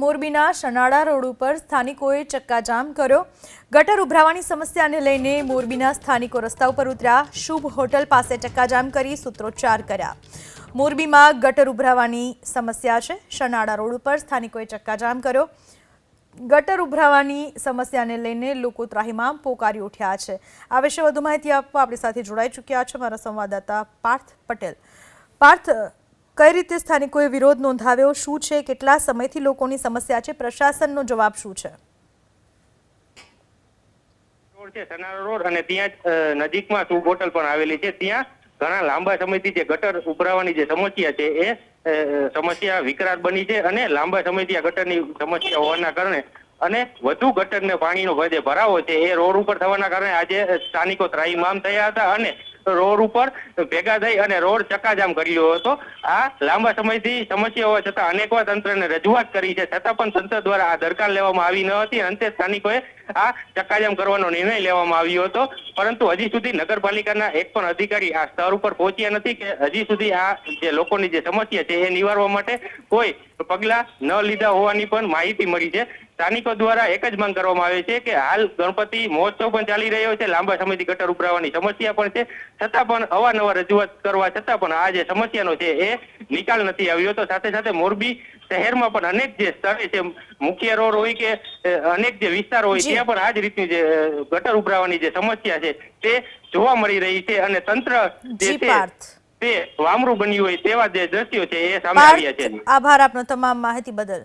મોરબીના શનાળા રોડ ઉપર સ્થાનિકોએ ચક્કાજામ કર્યો. ગટર ઉભરાવાની સમસ્યાને લઈને મોરબીના સ્થાનિકો રસ્તા ઉપર ઉતર્યા. શુભ હોટલ પાસે ચક્કાજામ કરી સૂત્રોચ્ચાર કર્યા. મોરબીમાં ગટર ઉભરાવાની સમસ્યા છે. શનાળા રોડ ઉપર સ્થાનિકોએ ચક્કાજામ કર્યો. ગટર ઉભરાવાની સમસ્યાને લઈને લોકો ત્રાહીમાં પોકારી ઉઠ્યા છે. આ વિશે વધુ માહિતી આપવા આપણી સાથે જોડાઈ ચૂક્યા છે મારા સંવાદદાતા પાર્થ પટેલ. પાર્થ કઈ રીતે સ્થાનિકોએ વિરોધ નોંધાવ્યો? શું છે? કેટલા સમયથી લોકોની સમસ્યા છે? પ્રશાસનનો જવાબ શું છે? ત્યાં નજીકમાં શુભ હોટલ પણ આવેલી છે. ત્યાં ઘણા લાંબા સમયથી જે ગટર ઉભરાવાની જે સમસ્યા છે એ સમસ્યા વિકરાળ બની છે અને લાંબા સમયથી આ ગટરની સમસ્યા હોવાના કારણે અને વધુ ગટરને પાણીનો જે ભરાવો છે એ રોડ ઉપર થવાના કારણે આજે સ્થાનિકો ત્રાહિમામ થયા હતા અને રોડ ઉપર ભેગા થઈ અને રોડ ચક્કાજામ કર્યો હતો. આ લાંબા સમયથી સમસ્યા હોવા છતાં અનેકવાર તંત્રને રજૂઆત કરી છે. છતાં પણ તંત્ર દ્વારા આ દરકાર લેવામાં આવી ન હતી અંતે સ્થાનિકોએ આ ચક્કાજામ કરવાનો નિર્ણય લેવામાં આવ્યો હતો. પરંતુ હજી સુધી નગરપાલિકાના એક પણ અધિકારી આ સ્તર ઉપર પહોંચ્યા નથી કે હજી સુધી આ જે લોકોની જે સમસ્યા છે એ નિવારવા માટે કોઈ પગલા ન લીધા હોવાની પણ માહિતી મળી છે. સ્થાનિકો દ્વારા એક જ માંગ કરવામાં આવે છે કે હાલ ગણપતિ મહોત્સવ પણ ચાલી રહ્યો છે લાંબા સમયથી ગટર ઉભરાવાની સમસ્યા પણ છે. છતાં પણ અવારનવાર રજૂઆત કરવા છતાં પણ આ જે સમસ્યાનો છે એ નિકાલ નથી આવ્યો. તો સાથે સાથે મોરબી શહેરમાં પણ અનેક જે સ્થળે છે મુખ્ય રોડ હોય કે અનેક જે વિસ્તારો હોય ત્યાં પણ આ જ રીતની જે ગટર ઉભરાવાની જે સમસ્યા છે તે જોવા મળી રહી છે અને તંત્ર જે છે તે વામરું બન્યું હોય તેવા જે દ્રશ્યો છે એ સામે આવ્યા છે. આભાર આપનો તમામ માહિતી બદલ.